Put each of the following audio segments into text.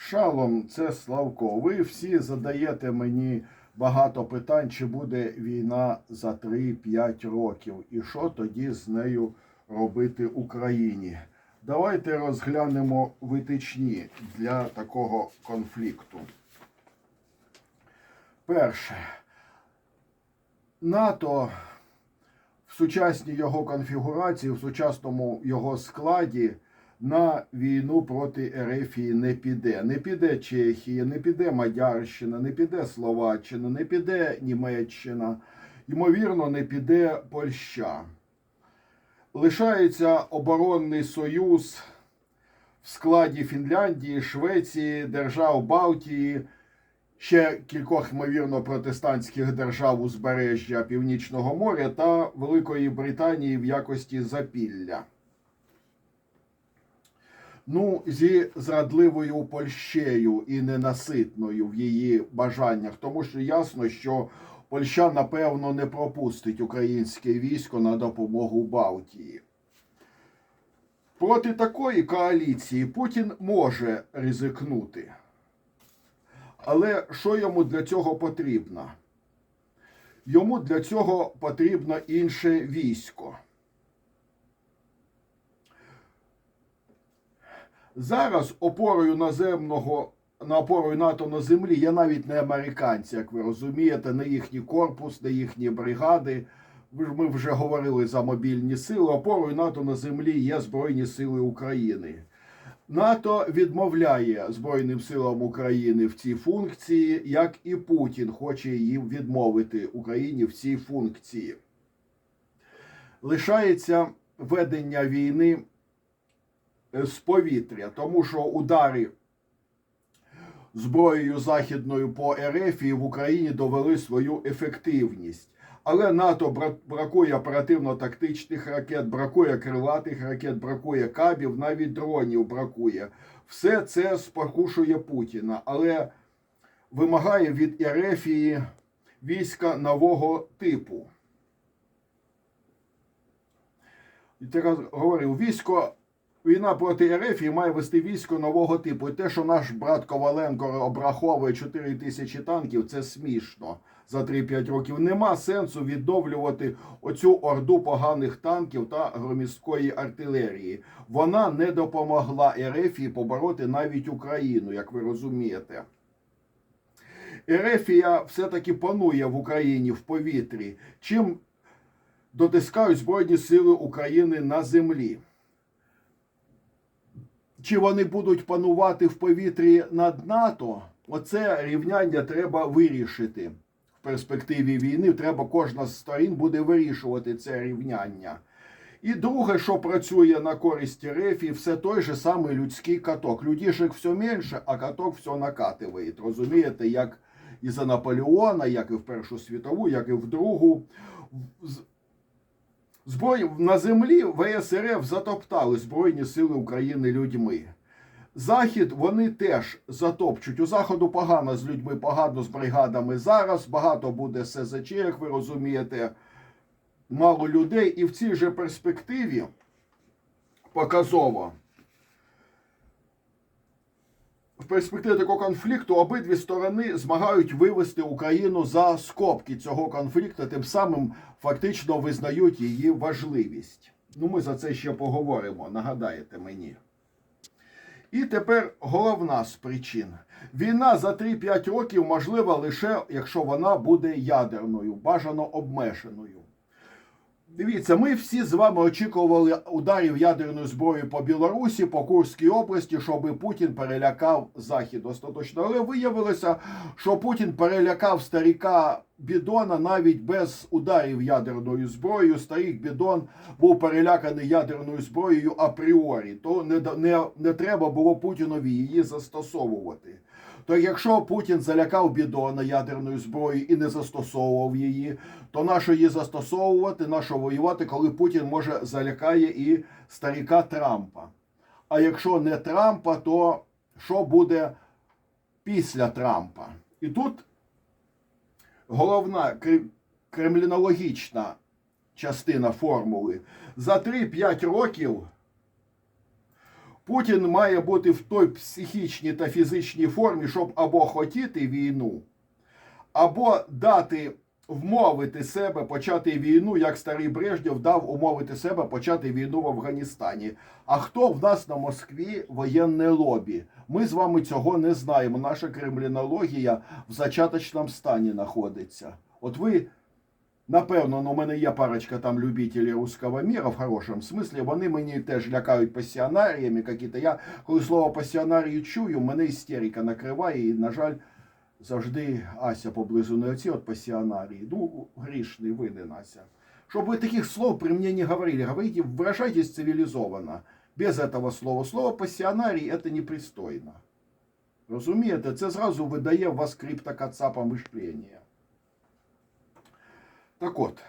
Шалом, це Славко. Ви всі задаєте мені багато питань, чи буде війна за 3-5 років, і що тоді з нею робити Україні. Давайте розглянемо витичні для такого конфлікту. Перше, НАТО в сучасній його конфігурації, в сучасному його складі на війну проти Ерефії не піде. Не піде Чехія, не піде Мадярщина, не піде Словаччина, не піде Німеччина, ймовірно, не піде Польща. Лишається оборонний союз в складі Фінляндії, Швеції, держав Балтії, ще кількох, ймовірно, протестантських держав узбережжя Північного моря та Великої Британії в якості запілля. Ну, зі зрадливою Польщею і ненаситною в її бажаннях, тому що ясно, що Польща, напевно, не пропустить українське військо на допомогу Балтії. Проти такої коаліції Путін може ризикнути. Але що йому для цього потрібно? Йому для цього потрібно інше військо. Зараз опорою наземного на опорою НАТО на землі є навіть не американці, як ви розумієте, не їхній корпус, не їхні бригади. Ми вже говорили за мобільні сили. Опорою НАТО на землі є Збройні Сили України. НАТО відмовляє Збройним силам України в цій функції, як і Путін хоче їм відмовити Україні в цій функції. Лишається ведення війни з повітря, тому що удари зброєю західною по РФ в Україні довели свою ефективність. Але НАТО бракує оперативно-тактичних ракет, бракує крилатих ракет, бракує кабів, навіть дронів бракує. Все це спокушує Путіна, але вимагає від Ерефії війська нового типу. І говорив, військо, війна проти Ерефії має вести військо нового типу. І те, що наш брат Коваленко обраховує 4 тисячі танків, це смішно за 3-5 років. Нема сенсу відновлювати оцю орду поганих танків та громісткої артилерії. Вона не допомогла Ерефії побороти навіть Україну, як ви розумієте. Ерефія все-таки панує в Україні в повітрі. Чим дотискають Збройні Сили України на землі. Чи вони будуть панувати в повітрі над НАТО? Оце рівняння треба вирішити в перспективі війни. Треба кожна з сторін буде вирішувати це рівняння. І друге, що працює на користь Рефі, все той же самий людський каток. Людішек все менше, а каток все накатує. Розумієте, як і за Наполеона, як і в Першу світову, як і в Другу. З- Зброї на землі ВСРФ затоптали Збройні Сили України людьми. Захід вони теж затопчуть. У заходу погано з людьми, погано з бригадами зараз. Багато буде СЗЧ, як ви розумієте, мало людей. І в цій же перспективі показово. В перспективі такого конфлікту обидві сторони змагають вивести Україну за скобки цього конфлікту, тим самим фактично визнають її важливість. Ну, ми за це ще поговоримо, нагадаєте мені. І тепер головна з причин. Війна за 3-5 років можлива лише якщо вона буде ядерною, бажано обмеженою. Дивіться, ми всі з вами очікували ударів ядерною зброєю по Білорусі, по Курській області, щоб Путін перелякав Захід остаточно. Але виявилося, що Путін перелякав старіка Бідона навіть без ударів ядерною зброєю. Старик Бідон був переляканий ядерною зброєю апріорі. То не, не, не треба було Путінові її застосовувати. То якщо Путін залякав бідона ядерною зброєю і не застосовував її, то нащо її застосовувати, нащо воювати, коли Путін може залякає і старіка Трампа. А якщо не Трампа, то що буде після Трампа? І тут головна кремлінологічна частина формули. За 3-5 років Путін має бути в той психічній та фізичній формі, щоб або хотіти війну, або дати вмовити себе почати війну, як старий Брежнєв дав умовити себе почати війну в Афганістані. А хто в нас на Москві воєнне лобі? Ми з вами цього не знаємо. Наша кремлінологія в зачаточному стані знаходиться. От ви. Напевно, ну, у мене є парочка там любителів русского мира в хорошому смислі. Вони мені теж лякають пасіонаріями. какі-то. Я коли слово пасіонарії чую, мене істерика накриває, і, на жаль, завжди Ася поблизу не оці от пасіонарії. Ну, грішний винен Ася. Щоб ви таких слов при мне не говорили. Говорите, выражайтесь цивилизованно. Без этого слова. Слово пасіонарій это непристойно. Розумієте, це зразу видає в вас криптокацапа мишлення. Так от.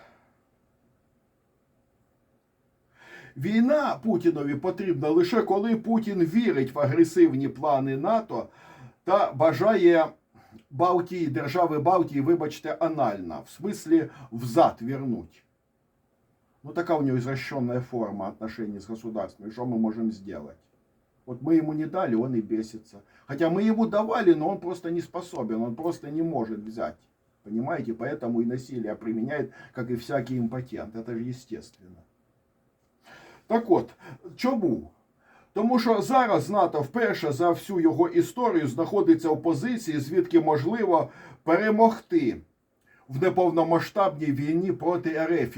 Війна Путінові потрібна лише коли Путін вірить в агресивні плани НАТО та бажає Балтії, держави Балтії, вибачте, анально, в смислі взад вернуть. Ну, така у него извращенная форма отношений с государством. И что мы можем сделать? Вот мы ему не дали, он и бесится. Хотя мы ему давали, но он просто не способен, он просто не может взять. Понимаете? Поэтому и насилие применяет, как и всякий импотент. Это же естественно. Так от, чому? Тому що зараз НАТО вперше за всю його історію знаходиться в позиції, звідки можливо перемогти в неповномасштабній війні проти РФ.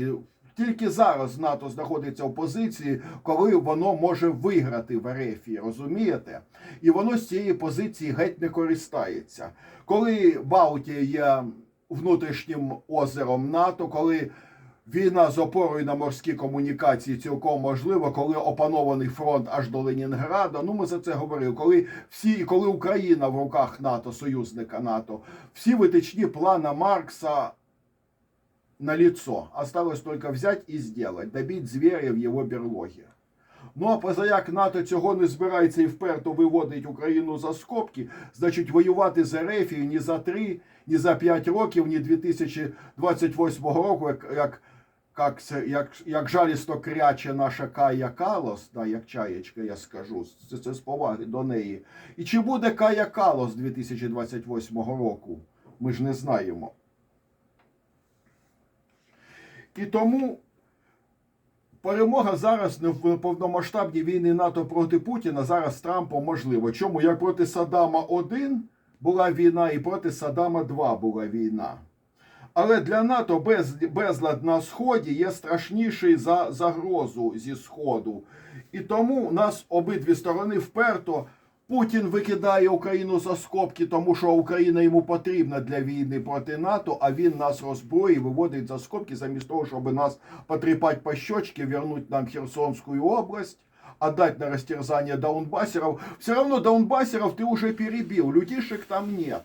Тільки зараз НАТО знаходиться в позиції, коли воно може виграти в РФ, розумієте? І воно з цієї позиції геть не користається. Коли Балтія внутрішнім озером НАТО, коли війна з опорою на морські комунікації цілком можлива, коли опанований фронт аж до Ленінграда. Ну ми за це говорили. Коли всі, і коли Україна в руках НАТО, союзника НАТО, всі витичні плани Маркса на лицо. Осталось только взять і сделать, добить звіря в його берлогі. Ну а позаяк НАТО цього не збирається і вперто виводить Україну за скобки, значить воювати з Ерефією ні за три, ні за п'ять років, ні 2028 року, як, як, як, як, як жалісто кряче наша Кая Калос, да, як чаєчка, я скажу, це, це з поваги до неї. І чи буде Кая Калос 2028 року? Ми ж не знаємо. І тому перемога зараз не в повномасштабній війни НАТО проти Путіна зараз Трампом можливо. Чому як проти Саддама 1 була війна, і проти Саддама 2 була війна. Але для НАТО без, безлад на сході є страшніший за загрозу зі сходу. І тому нас обидві сторони вперто. Путін викидає Україну за скобки, тому що Україна йому потрібна для війни проти НАТО, а він нас роззброїть, виводить за скобки, замість того, щоб нас потріпати по щочці, вернуть нам Херсонську область, отдать на растерзание даунбассеров. Все равно даунбассеров ты уже перебил, людишек там нет.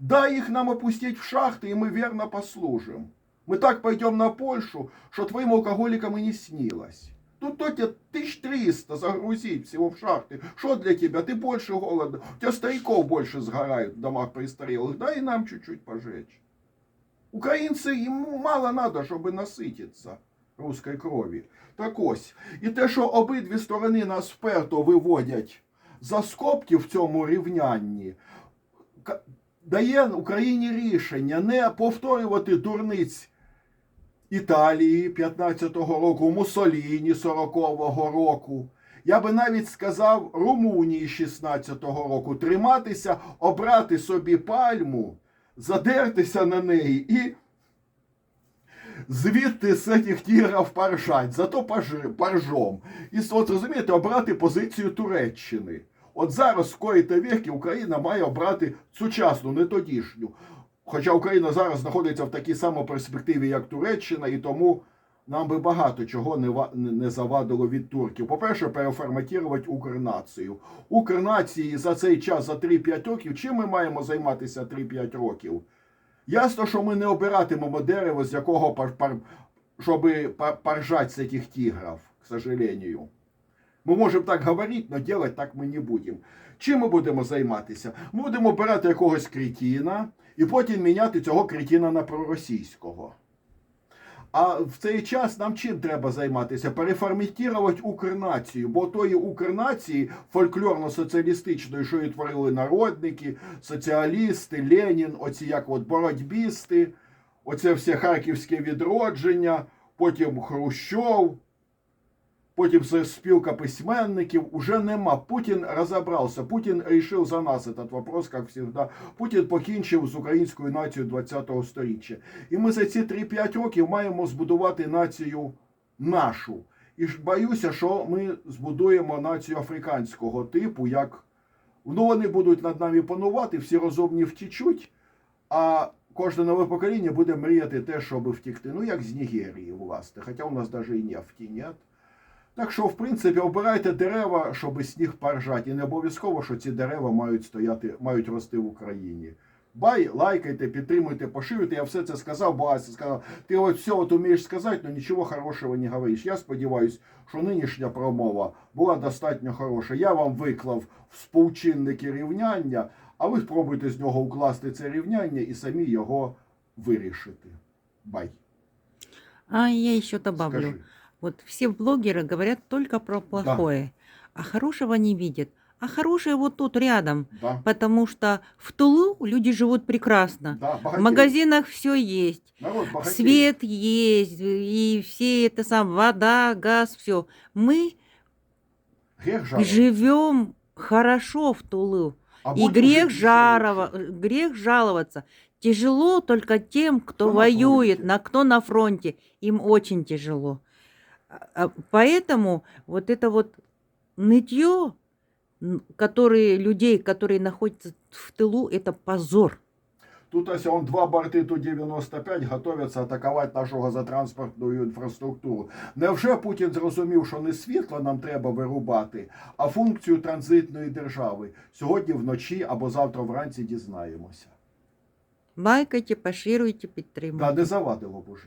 Дай их нам опустить в шахты, и мы верно послужим. Мы так пойдем на Польшу, что твоим алкоголикам и не снилось. Тут то тебе 1300 загрузить всего в шахты. Что для тебя? Ты больше голодна. У тебя стариков больше сгорают в домах престарелых. Дай нам чуть-чуть пожечь. Українці йому мало надо, щоб насититися руської крові. Так ось. І те, що обидві сторони нас вперто виводять за скобки в цьому рівнянні, ка- дає Україні рішення не повторювати дурниць Італії 15-го року, Муссоліні 40-го року. Я би навіть сказав Румунії 16-го року триматися, обрати собі пальму, задертися на неї і звідти з цих тігрів паржать, зато паржом. І от розумієте, обрати позицію Туреччини. От зараз в коїте віки Україна має обрати сучасну, не тодішню. Хоча Україна зараз знаходиться в такій самій перспективі, як Туреччина, і тому нам би багато чого не, не- завадило від турків. По-перше, переформатувати Укрнацію. Укрнації за цей час, за 3-5 років, чим ми маємо займатися 3-5 років? Ясно, що ми не обиратимемо дерево, з якого пар, пар, щоб пар, поржать з цих тигрів, к сожалению. Ми можемо так говорити, але делать так ми не будемо. Чим ми будемо займатися? Ми будемо обирати якогось кретіна і потім міняти цього кретіна на проросійського. А в цей час нам чим треба займатися? Переформатувати укрнацію, бо тої укрнації фольклорно-соціалістичної, що і творили народники, соціалісти, Ленін, оці як от боротьбісти, оце все харківське відродження, потім Хрущов, потім спілка письменників. Уже нема. Путін розібрався. Путін рішив за нас этот вопрос, як завжди. Путін покінчив з українською нацією 20-го сторіччя. І ми за ці 3-5 років маємо збудувати націю нашу. І боюся, що ми збудуємо націю африканського типу, як ну, вони будуть над нами панувати, всі розумні втічуть, а кожне нове покоління буде мріяти те, щоб втікти. Ну, як з Нігерії, власне. Хоча у нас навіть і нефті нет. Так що, в принципі, обирайте дерева, щоб сніг поржати. І не обов'язково, що ці дерева мають стояти, мають рости в Україні. Бай, лайкайте, підтримуйте, поширюйте. Я все це сказав, бо Ася сказав, ти от все от умієш сказати, але нічого хорошого не говориш. Я сподіваюся, що нинішня промова була достатньо хороша. Я вам виклав в співчинники рівняння, а ви спробуйте з нього укласти це рівняння і самі його вирішити. Бай. А я еще добавлю. Скажи. Вот все блогеры говорят только про плохое, а хорошего не видят. А хорошее вот тут рядом, Да, потому что в Тулу люди живут прекрасно. да, В магазинах все есть, Народ богатей. свет есть, и все это сам, вода, газ, все. Мы живем хорошо в Тулу. А И грех, жарова, грех жаловаться. Тяжело только тем, кто, Кто на воюет, фронте. на кто на фронте. Им очень тяжело. А- а Поэтому вот это вот нытье, н- которые людей, которые находятся в тылу, это позор. Тут ось он два борти Ту-95 готовяться атакувати нашу газотранспортну інфраструктуру. Невже Путін зрозумів, що не світло нам треба вирубати, а функцію транзитної держави? Сьогодні вночі або завтра вранці дізнаємося. Лайкайте, поширюйте, Та підтримуйте. не завадило б уже.